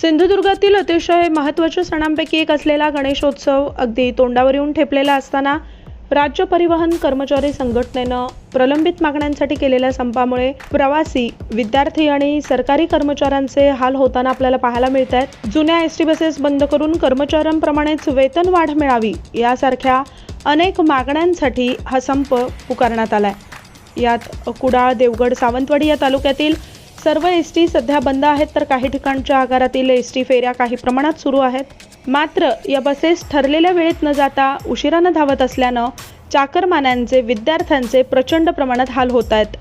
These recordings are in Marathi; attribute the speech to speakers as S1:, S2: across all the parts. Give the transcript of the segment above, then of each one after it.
S1: सिंधुदुर्गातील अतिशय महत्त्वाच्या सणांपैकी एक असलेला गणेशोत्सव अगदी तोंडावर येऊन ठेपलेला असताना राज्य परिवहन कर्मचारी संघटनेनं प्रलंबित मागण्यांसाठी केलेल्या संपामुळे प्रवासी विद्यार्थी आणि सरकारी कर्मचाऱ्यांचे हाल होताना आपल्याला पाहायला मिळत आहेत जुन्या एस टी बसेस बंद करून कर्मचाऱ्यांप्रमाणेच वेतन वाढ मिळावी यासारख्या अनेक मागण्यांसाठी हा संप पुकारण्यात आलाय. यात कुडाळ देवगड सावंतवाडी या तालुक्यातील सर्व एस टी सध्या बंद आहेत तर काही ठिकाणच्या आगारातील एस टी फेऱ्या काही प्रमाणात सुरू आहेत. मात्र या बसेस ठरलेल्या वेळेत न जाता उशिरानं धावत असल्यानं चाकरमान्यांचे विद्यार्थ्यांचे प्रचंड प्रमाणात हाल होत आहेत.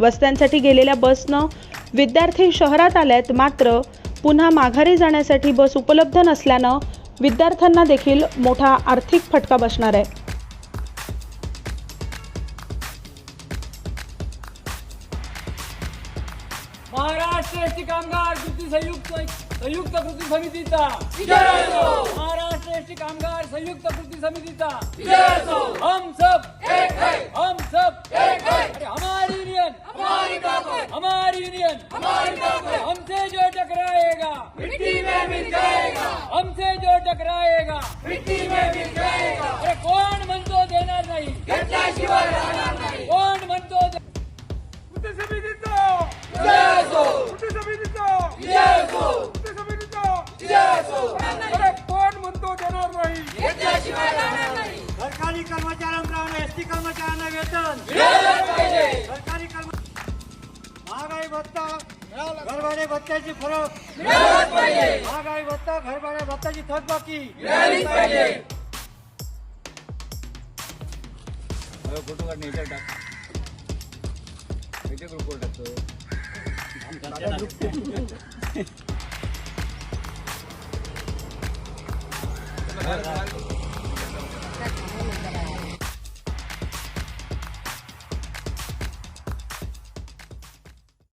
S1: वस्त्यांसाठी गेलेल्या बसनं विद्यार्थी शहरात आल्यात मात्र पुन्हा माघारी जाण्यासाठी बस उपलब्ध नसल्यानं विद्यार्थ्यांना देखील मोठा आर्थिक फटका बसणार आहे.
S2: महाराष्ट्र एसटी कामगार कृती संयुक्त संयुक्त कृती समितीचा. महाराष्ट्र एसटी कामगार संयुक्त कृती समितीचा. हम सब हम सब अरे हमारी यूनियन हमारी यूनियन हमसे जो टकराएगा मिट्टी में मिल जाएगा! हमसे जो टकराएगा मिट्टी
S3: कर्मचाऱ्यांना एस टी कर्मचाऱ्यांना वेतन. सरकारी कर्म महागाई भत्ता घरभाडे भत्त्याची फरक. महागाई भत्ता घरभाडे भत्त्याची थकबाकी.
S2: फोटो काढणे याच्यावर टाक. याच्या ग्रुपवर टाकतो.